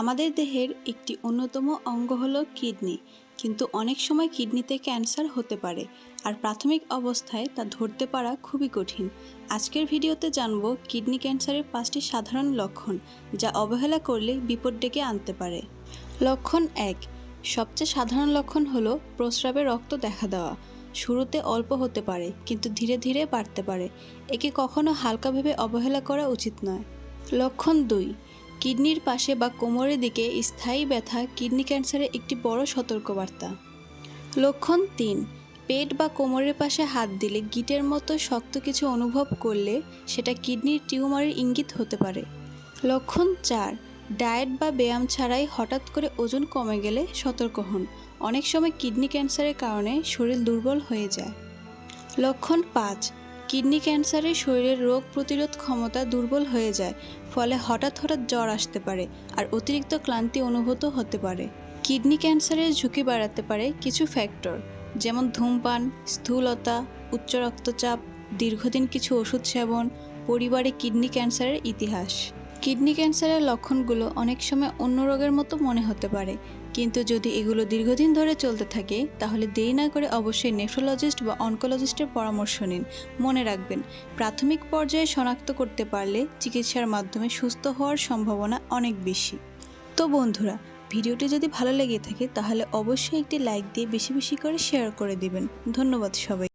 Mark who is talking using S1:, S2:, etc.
S1: আমাদের দেহের একটি অন্যতম অঙ্গ হলো কিডনি, কিন্তু অনেক সময় কিডনিতে ক্যান্সার হতে পারে আর প্রাথমিক অবস্থায় তা ধরতে পারা খুবই কঠিন। আজকের ভিডিওতে জানব কিডনি ক্যান্সারের পাঁচটি সাধারণ লক্ষণ যা অবহেলা করলে বিপদ ডেকে আনতে পারে। লক্ষণ এক, সবচেয়ে সাধারণ লক্ষণ হলো প্রস্রাবে রক্ত দেখা দেওয়া। শুরুতে অল্প হতে পারে, কিন্তু ধীরে ধীরে বাড়তে পারে। একে কখনো হালকাভাবে অবহেলা করা উচিত নয়। লক্ষণ দুই কিডনির পাশে বা কোমরের দিকে স্থায়ী ব্যথা, কিডনি ক্যান্সারের একটি বড় সতর্কবার্তা। লক্ষণ তিন, পেট বা কোমরের পাশে হাত দিলে গিটের মতো শক্ত কিছু অনুভব করলে সেটা কিডনির টিউমারের ইঙ্গিত হতে পারে। লক্ষণ চার, ডায়েট বা ব্যায়াম ছাড়াই হঠাৎ করে ওজন কমে গেলে সতর্ক হন। অনেক সময় কিডনি ক্যান্সারের কারণে শরীর দুর্বল হয়ে যায়। লক্ষণ পাঁচ কিডনি ক্যান্সারে শরীরের রোগ প্রতিরোধ ক্ষমতা দুর্বল হয়ে যায়, ফলে হঠাৎ হঠাৎ জ্বর আসতে পারে আর অতিরিক্ত ক্লান্তি অনুভূত হতে পারে। কিডনি ক্যান্সারের ঝুঁকি বাড়াতে পারে কিছু ফ্যাক্টর, যেমন ধূমপান, স্থূলতা, উচ্চ রক্তচাপ, দীর্ঘদিন কিছু ওষুধ সেবন, পরিবারে কিডনি ক্যান্সারের ইতিহাস। কিডনি ক্যান্সারের লক্ষণগুলো অনেক সময় অন্য রোগের মতো মনে হতে পারে। কিন্তু যদি এগুলো দীর্ঘদিন ধরে চলতে থাকে, তাহলে দেরি না করে অবশ্যই নেফ্রোলজিস্ট বা অনকোলজিস্টের পরামর্শ নিন। মনে রাখবেন, প্রাথমিক পর্যায়ে শনাক্ত করতে পারলে চিকিৎসার মাধ্যমে সুস্থ হওয়ার সম্ভাবনা অনেক বেশি। তো বন্ধুরা, ভিডিওটি যদি ভালো লেগে থাকে, তাহলে অবশ্যই একটি লাইক দিয়ে বেশি বেশি করে শেয়ার করে দিবেন। ধন্যবাদ সবাই।